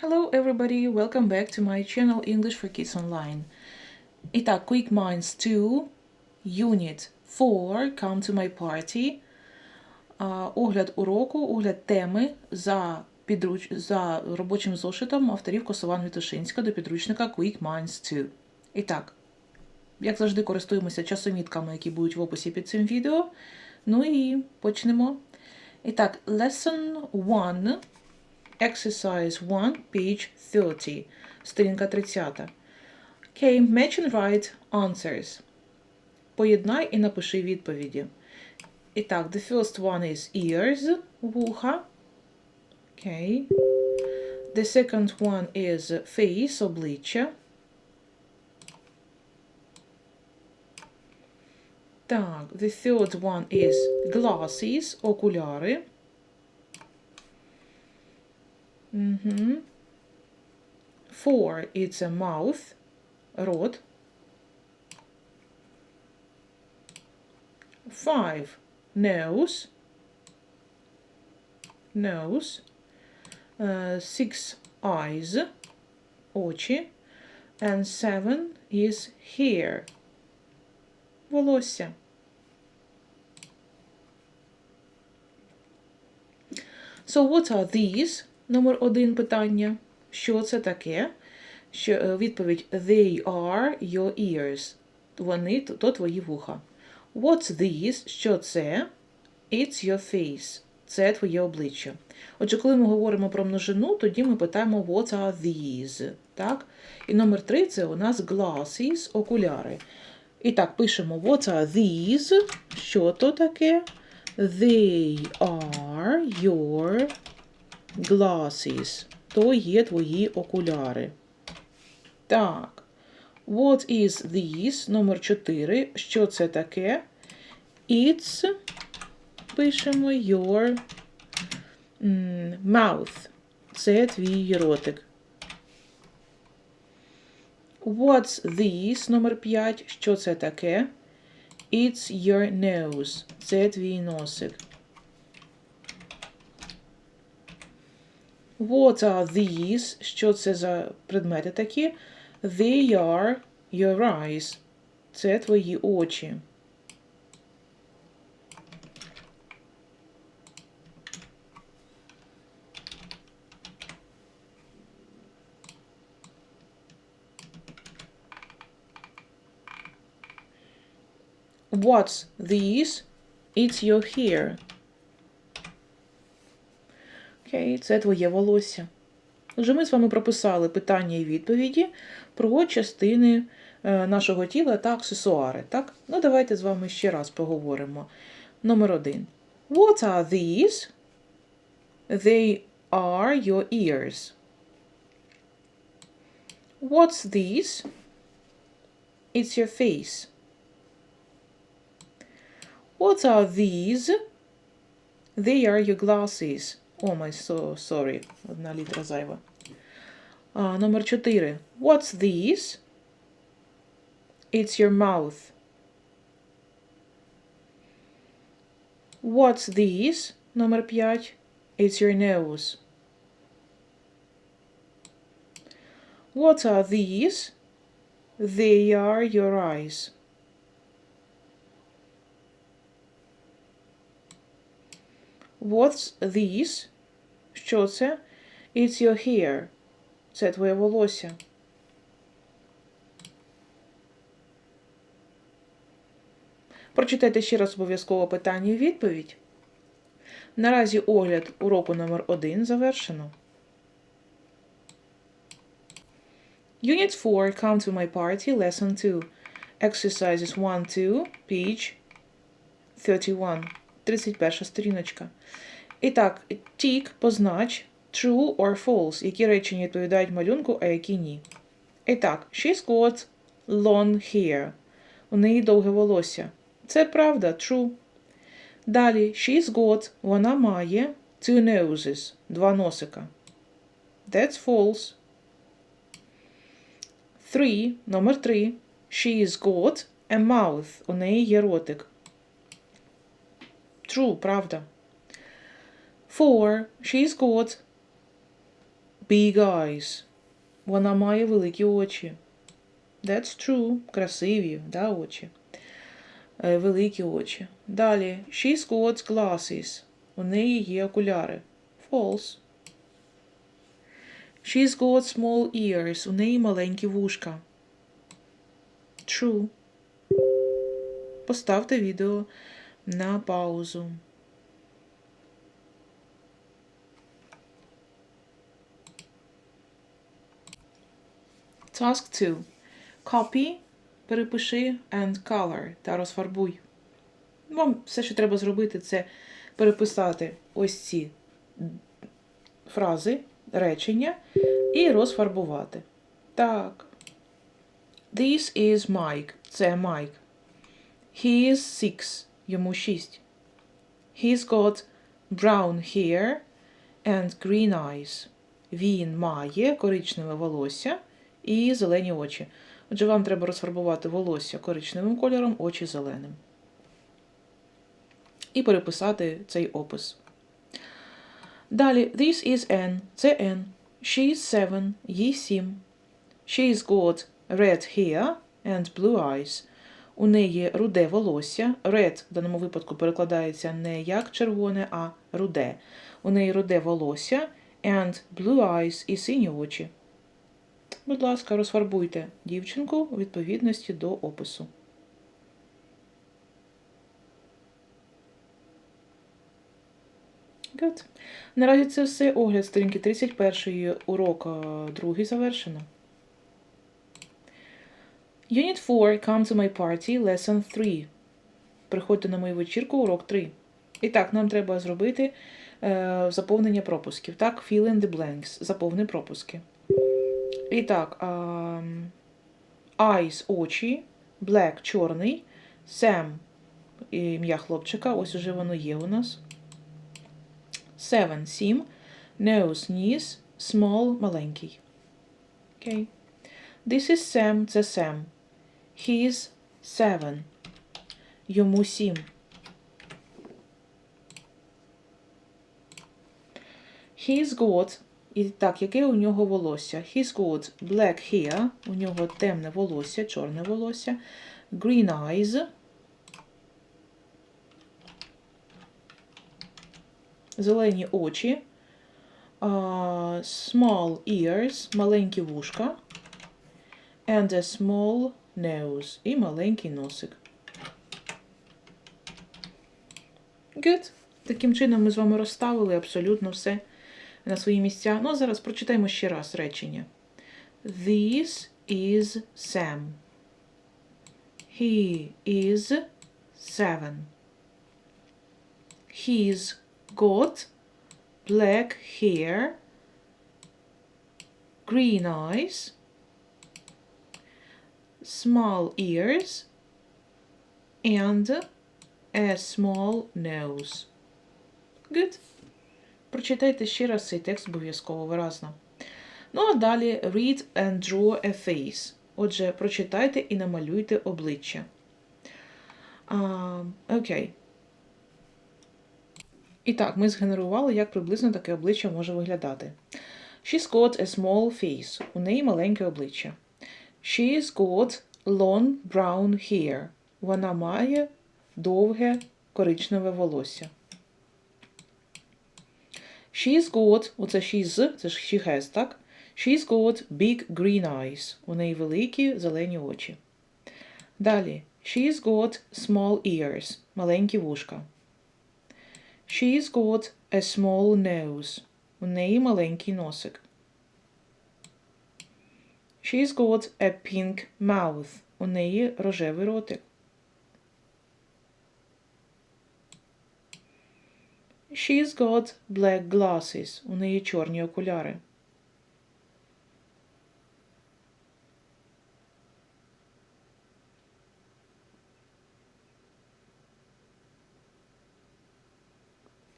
Hello everybody, welcome back to my channel English for Kids Online. Итак, Quick Minds 2, Unit 4, Come to my party. А, Огляд уроку, огляд теми за, підруч... за робочим зошитом авторів Косован Вітушинська до підручника Quick Minds 2. І як завжди, користуємося часомітками, які будуть в описі під цим відео. Ну і почнемо. І Lesson 1, Exercise 1, page 30, сторінка 30. Okay, match and write answers. Поєднай і напиши відповіді. І так, the first one is ears, вуха. Okay. The second one is face, обличчя. Так, the third one is glasses, окуляри. Угу. Four, it's a mouth, рот. Five, nose, nose. Uh, six, eyes, очі. And seven is hair, волосся. So what are these? Номер один питання. Що це таке? Що, е, відповідь They are your ears. Вони то, твої вуха. What's these? Що це? It's your face. Це твоє обличчя. Отже, коли ми говоримо про множину, тоді ми питаємо What are these? Так? І номер три це у нас glasses, окуляри. І так, пишемо What are these? Що то таке? They are your glasses. То є твої окуляри. Так. What is this? Номер 4. Що це таке? It's. Пишемо your mouth. Це твій ротик. What's this? Номер 5. Що це таке? It's your nose. Це твій носик. What are these? Що це за предмети такі? They are your eyes. Це твої очі. What's these? It's your hair. Окей, це твоє волосся. Отже, ми з вами прописали питання і відповіді про частини е, нашого тіла та аксесуари. Так? Ну, давайте з вами ще раз поговоримо. Номер один. What are these? They are your ears. What's this? It's your face. What are these? They are your glasses. Oh my so sorry. Одна літера зайва. А, номер 4. What's this? It's your mouth. What's this? Номер 5. It's your nose. What are these? They are your eyes. What's this? Що це? It's your hair. Це твоє волосся. Прочитайте ще раз обов'язково питання і відповідь. Наразі огляд уроку номер 1 завершено. Unit 4 Come to my party, Lesson 2. Exercises 1, 2, page 31. 31 сторіночка. І так, тік познач true or false, які речення відповідають малюнку, а які ні. І так, she's got long hair. У неї довге волосся. Це правда, true. Далі, she's got, вона має two noses, два носика. That's false. Three, номер три. She's got a mouth. У неї є ротик. True, правда. Four. She's got big eyes. Вона має великі очі. That's true. Красиві, да, очі. Е, Великі очі. Далі. She's got glasses. У неї є окуляри. False. She's got small ears. У неї маленькі вушка. True. Поставте відео на паузу. Task 2. Copy, перепиши and color та розфарбуй. Вам все, що треба зробити, це переписати ось ці фрази, речення і розфарбувати. Так. This is Mike. Це Майк. He is six. Йому шість. He's got brown hair and green eyes. Він має коричневе волосся і зелені очі. Отже, вам треба розфарбувати волосся коричневим кольором, очі зеленим. І переписати цей опис. Далі, this is N. Це N. She is seven. Їй сім. She's got red hair and blue eyes. У неї руде волосся. Red в даному випадку перекладається не як червоне, а руде. У неї руде волосся and blue eyes і сині очі. Будь ласка, розфарбуйте дівчинку у відповідності до опису. Good. Наразі це все. Огляд сторінки 31 урок 2 завершено. Unit 4. Come to my party. Lesson 3. Приходьте на мою вечірку, урок 3. І так, нам треба зробити е, заповнення пропусків. Так, fill in the blanks. Заповни пропуски. І так, um, eyes – очі, black – чорний, Sam – ім'я хлопчика, ось уже воно є у нас. Seven – сім, nose – ніс, small – маленький. Окей. Okay. This is Sam – це Sam. He's seven. Йому сім. He's got і так, яке у нього волосся? He's got black hair, у нього темне волосся, чорне волосся, green eyes, зелені очі, uh, small ears, маленькі вушка, and a small nose, і маленький носик. Good. Таким чином ми з вами розставили абсолютно все на свої місця. Ну, а зараз прочитаємо ще раз речення. This is Sam. He is seven. He's got black hair, green eyes, small ears, and a small nose. Good. Прочитайте ще раз цей текст обов'язково виразно. Ну, а далі read and draw a face. Отже, прочитайте і намалюйте обличчя. Окей. І так, ми згенерували, як приблизно таке обличчя може виглядати. She's got a small face. У неї маленьке обличчя. She's got long brown hair. Вона має довге коричневе волосся. She's got, оце she's, це ж she has, так? She's got big green eyes. У неї великі зелені очі. Далі. She's got small ears. Маленькі вушка. She's got a small nose. У неї маленький носик. She's got a pink mouth. У неї рожевий ротик. She's got black glasses. У неї чорні окуляри.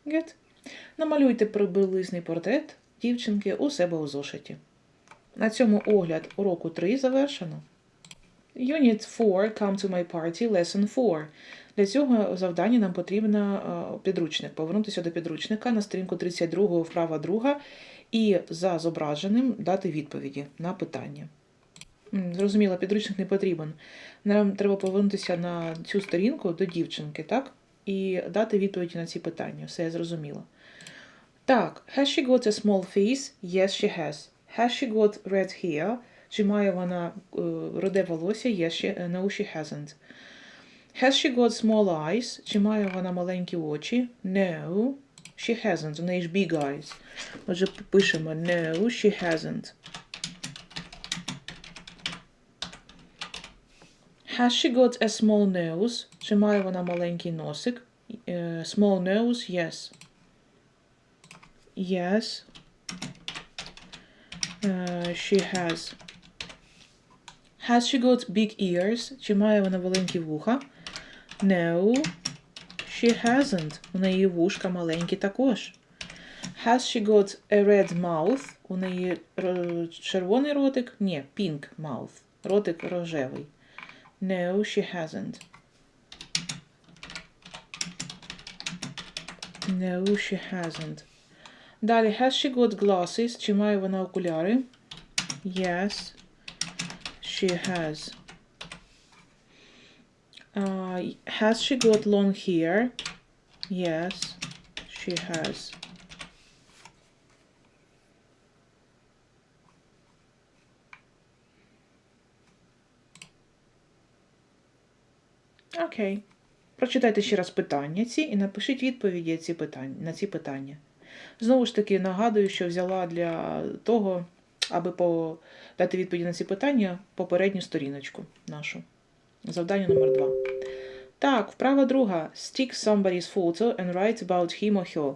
Good. Намалюйте приблизний портрет дівчинки у себе у зошиті. На цьому огляд уроку 3 завершено. Unit 4 Come to my party, Lesson 4. Для цього завдання нам потрібно підручник. Повернутися до підручника на сторінку 32 вправа 2 і за зображеним дати відповіді на питання. Зрозуміло, підручник не потрібен. Нам треба повернутися на цю сторінку до дівчинки, так? І дати відповіді на ці питання. Все я зрозуміла. Так, has she got a small face? Yes, she has. Has she got red hair? Чи має вона е, руде волосся? Yes, she, no, she hasn't. Has she got small eyes? Чи має вона маленькі очі? No, she hasn't. У неї ж big eyes. Отже, пишемо no, she hasn't. Has she got a small nose? Чи має вона маленький носик? Е, Small nose, yes. Yes. Uh, she has. Has she got big ears? Чи має вона великі вуха? No. She hasn't. У неї вушка маленькі також. Has she got a red mouth? У неї ро- червоний ротик? Ні, pink mouth. Ротик рожевий. No, she hasn't. No, she hasn't. Далі, has she got glasses? Чи має вона окуляри? Yes, she has. Uh, has she got long hair? Yes, she has. Окей. Прочитайте ще раз питання ці і напишіть відповіді ці питання, на ці питання. Знову ж таки, нагадую, що взяла для того, аби по... дати відповіді на ці питання попередню сторіночку нашу. Завдання номер два. Так, вправа друга. Stick somebody's photo and write about him or her.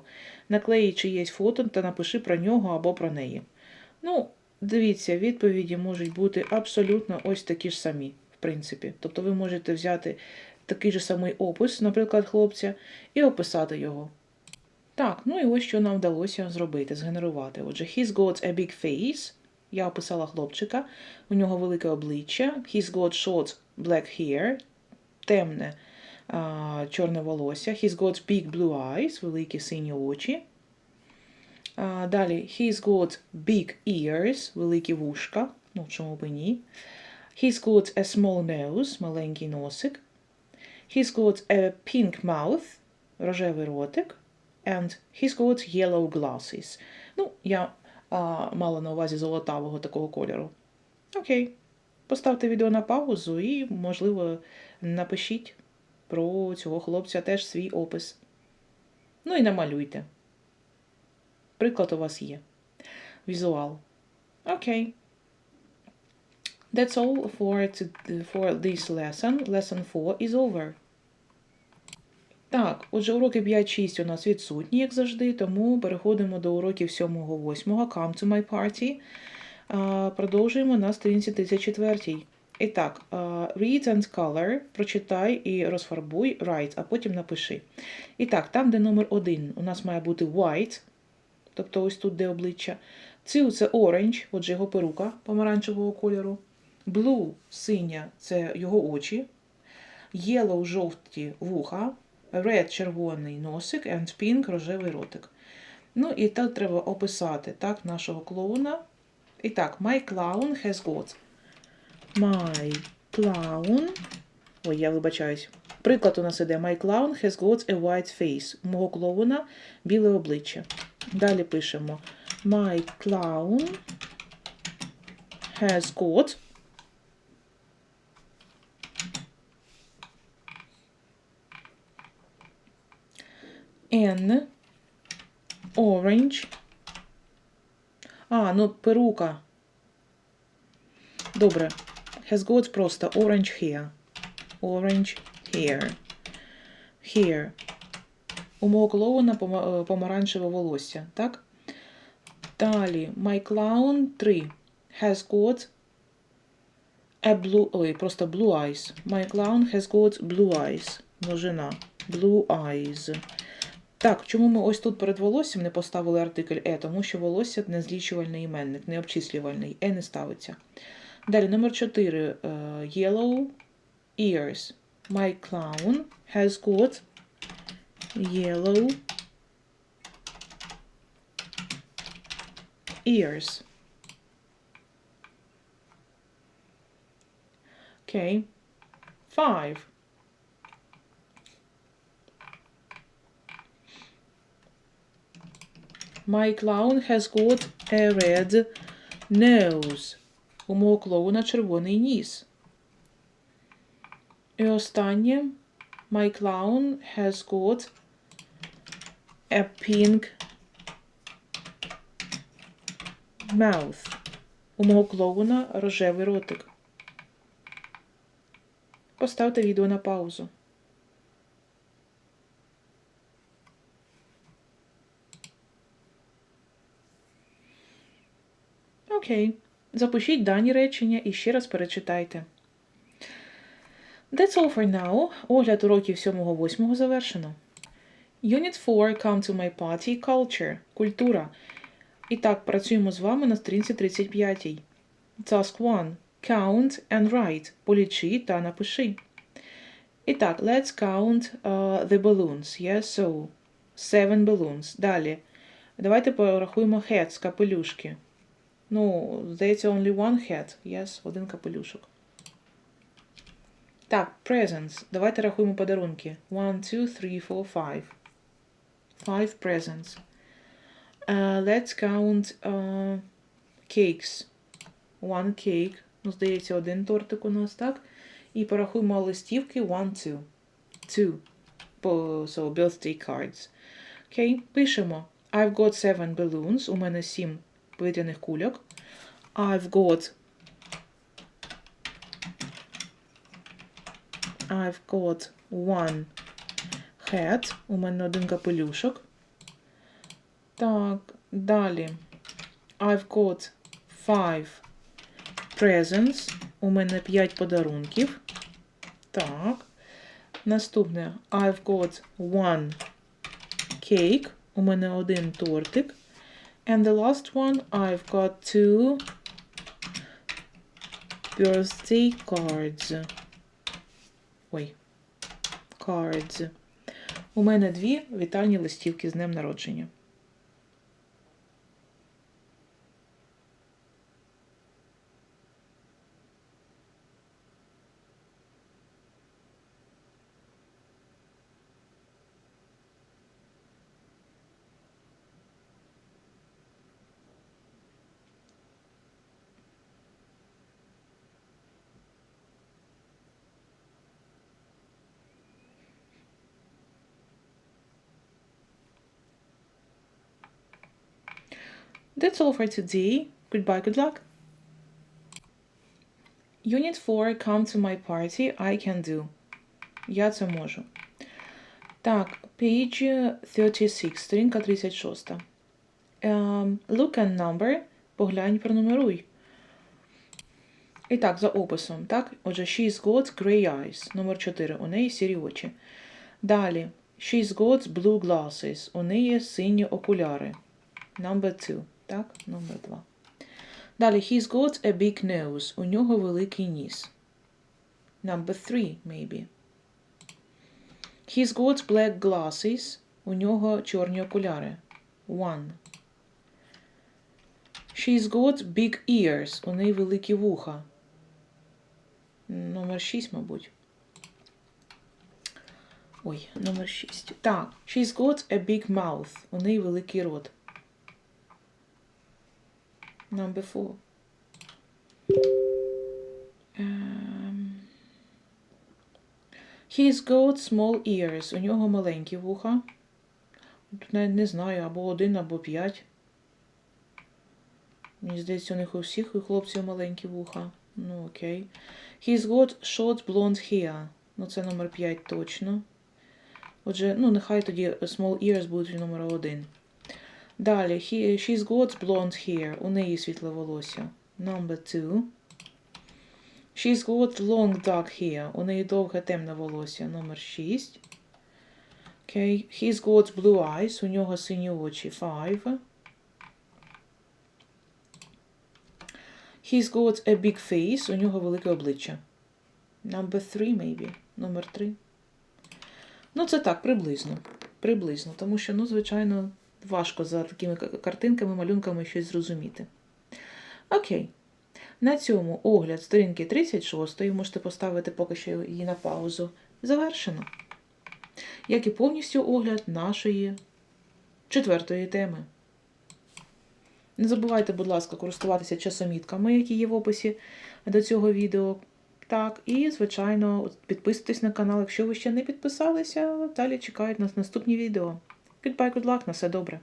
Наклеї чиєсь фото та напиши про нього або про неї. Ну, дивіться, відповіді можуть бути абсолютно ось такі ж самі, в принципі. Тобто ви можете взяти такий же самий опис, наприклад, хлопця, і описати його. Так, ну і ось що нам вдалося зробити, згенерувати. Отже, he's got a big face. Я описала хлопчика. У нього велике обличчя. He's got short black hair. Темне а, чорне волосся. He's got big blue eyes, великі сині очі. А, далі, he's got big ears, великі вушка. Ну, чому б ні. He's got a small nose, маленький носик. He's got a pink mouth, рожевий ротик. And he's got yellow glasses. Ну, я а, мала на увазі золотавого такого кольору. Окей. Поставте відео на паузу і, можливо, напишіть про цього хлопця теж свій опис. Ну і намалюйте. Приклад у вас є. Візуал. Окей. That's all for, to- for this lesson. Lesson 4 is over. Так, отже, уроки 5-6 у нас відсутні, як завжди, тому переходимо до уроків 7-8. Come to my party. Продовжуємо на сторінці 34. І так, read and color, прочитай і розфарбуй, write, а потім напиши. І так, там, де номер 1, у нас має бути white, тобто ось тут, де обличчя. Two – це orange, отже, його перука помаранчевого кольору. Blue – синя це його очі. Yellow – жовті вуха. Red – червоний носик, and pink – рожевий ротик. Ну і так треба описати так, нашого клоуна. І так, my clown has got. My clown. Ой, я вибачаюсь. Приклад у нас іде. My clown has got a white face. У мого клоуна біле обличчя. Далі пишемо. My clown has got. An orange. А, ну перука. Добре. Has got просто orange hair. Orange hair. Hair. У мого клоуна пома- е, помаранчеве волосся, так? Далі. My clown 3. Has got a blue... Ой, просто blue eyes. My clown has got blue eyes. Множина. Blue eyes. Так, чому ми ось тут перед волоссям не поставили артикль е? Тому що волосся не злічувальний іменник, не обчислювальний. Е не ставиться. Далі, номер 4. Yellow ears. My clown has got yellow ears. Okay. Five. Clown has got a red nose. У мого клоуна червоний ніс. І останнє. My clown has got a pink mouth. У мого клоуна рожевий ротик. Поставте відео на паузу. Окей. Запишіть дані речення і ще раз перечитайте. That's all for now. Огляд уроків 7-8 завершено. Unit 4 Come to my party Culture. Культура. І так, працюємо з вами на сторінці 35. Task 1. Count and write. Полічи та напиши. І так, let's count uh, the balloons. Yes, so. Seven balloons. Далі. Давайте порахуємо heads, капелюшки. Ну, здається, only one head. Yes, один капелюшок. Так, presents. Давайте рахуємо подарунки. One, two, three, four, five. Five presents. Uh, let's count uh, cakes. One cake. Ну, здається, один тортик у нас, так? І порахуємо листівки. One, two. Two. So, birthday cards. Окей, пишемо. I've got seven balloons. У мене сім повітряних кульок. I've got I've got one hat. У мене один капелюшок. Так, далі. I've got five presents. У мене п'ять подарунків. Так. Наступне. I've got one cake. У мене один тортик. And the last one, I've got two birthday cards. Ой. Cards. У мене дві вітальні листівки з днем народження. That's all for today. Goodbye, good luck. Unit 4. Come to my party. I can do. Я це можу. Так, page 36, сторінка 36. Um, look and number. Поглянь, пронумеруй. І так, за описом, так? Отже, she's got grey eyes. Номер 4. У неї сірі очі. Далі. She's got blue glasses. У неї сині окуляри. Number 2. Так, номер 2. Далі, he's got a big nose. У нього великий ніс. Number 3, maybe. He's got black glasses. У нього чорні окуляри. One. She's got big ears. У неї великі вуха. Номер 6, мабуть. Ой, номер 6. Так. She's got a big mouth. У неї великий рот. Number four. Um, he's got small ears. У нього маленькі вуха. Тут навіть не знаю, або один, або п'ять. Мені здається, у них у всіх у хлопців маленькі вуха. Ну, окей. He's got short blonde hair. Ну, це номер 5 точно. Отже, ну, нехай тоді small ears будуть номер один. Далі, he, she's got blonde hair. У неї світле волосся. Number two. She's got long dark hair. У неї довге темне волосся. Номер 6. Okay. He's got blue eyes. У нього сині очі. Five. He's got a big face. У нього велике обличчя. Number three, maybe. Номер 3. Ну, це так, приблизно. Приблизно. Тому що, ну, звичайно, важко за такими картинками, малюнками щось зрозуміти. Окей. На цьому огляд сторінки 36 можете поставити поки що її на паузу. Завершено. Як і повністю огляд нашої четвертої теми. Не забувайте, будь ласка, користуватися часомітками, які є в описі до цього відео. Так, і, звичайно, підписуйтесь на канал, якщо ви ще не підписалися. Далі чекають нас наступні відео. Goodbye, good luck, на все добре.